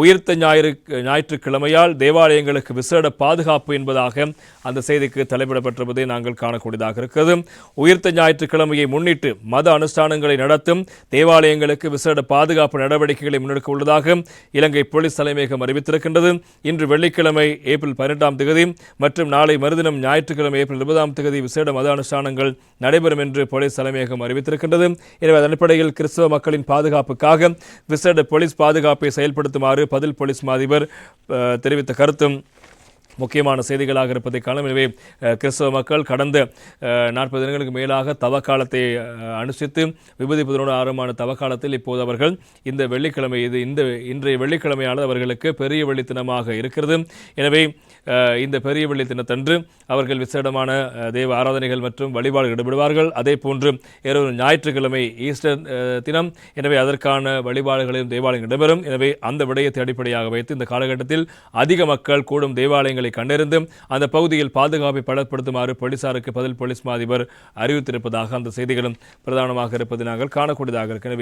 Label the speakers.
Speaker 1: உயிர்த்த ஞாயிறு ஞாயிற்றுக்கிழமையால் தேவாலயங்களுக்கு விசேட பாதுகாப்பு என்பதாக அந்த செய்திக்கு தலைப்பிடப்பட்டிருப்பதை நாங்கள் காணக்கூடியதாக இருக்கிறது. உயிர்த்த ஞாயிற்றுக்கிழமையை முன்னிட்டு மத அனுஷ்டானங்களை நடத்தும் தேவாலயங்களுக்கு விசேட பாதுகாப்பு நடவடிக்கைகளை முன்னெடுக்க உள்ளதாக இலங்கை போலீஸ் தலைமையகம் அறிவித்திருக்கின்றது. இன்று வெள்ளிக்கிழமை ஏப்ரல் பதினெட்டாம் தேதி மற்றும் நாளை மறுதினம் ஞாயிற்றுக்கிழமை ஏப்ரல் இருபதாம் தேதி விசேட மத அனுஷ்டானங்கள் நடைபெறும் என்று போலீஸ் தலைமையகம் அறிவித்திருக்கின்றது. எனவே அதன் அடிப்படையில் கிறிஸ்தவ மக்களின் பாதுகாப்புக்காக விசேட போலீஸ் பாதுகாப்பை செயல்படுத்துமாறு பதில் போலீஸ் மாதிபர் தெரிவித்த கருத்தும் முக்கியமான செய்திகளாக இருப்பதை காணும். எனவே கிறிஸ்தவ மக்கள் கடந்த நாற்பது தினங்களுக்கு மேலாக தவக்காலத்தை அஹ், அனுஷ்டித்து விபதி பதினோடு ஆரம்பமான தவக்காலத்தில் இப்போது அவர்கள் இந்த வெள்ளிக்கிழமை இது இந்த இன்றைய வெள்ளிக்கிழமையானது அவர்களுக்கு பெரிய வெள்ளி தினமாக இருக்கிறது. எனவே இந்த பெரிய வெள்ளி தினத்தன்று அவர்கள் விசேடமான தேவ தெய்வ ஆராதனைகள் மற்றும் வழிபாடு ஈடுபடுவார்கள். அதே போன்று இரவு ஞாயிற்றுக்கிழமை ஈஸ்டர் தினம். எனவே அதற்கான வழிபாடுகளையும் தேவாலயங்கள் இடம்பெறும். எனவே அந்த விடயத்தை அடிப்படையாக வைத்து இந்த காலகட்டத்தில் அதிக மக்கள் கூடும் தேவாலயங்கள் கண்டறிந்து அந்த பகுதியில் பாதுகாப்பை பலப்படுத்துமாறு போலீசாருக்கு பதில் போலீஸ் மாதிபர் அறிவித்திருப்பதாக அந்த செய்திகளும் பிரதானமாக இருப்பது நாங்கள் காணக்கூடியதாக இருக்கிறது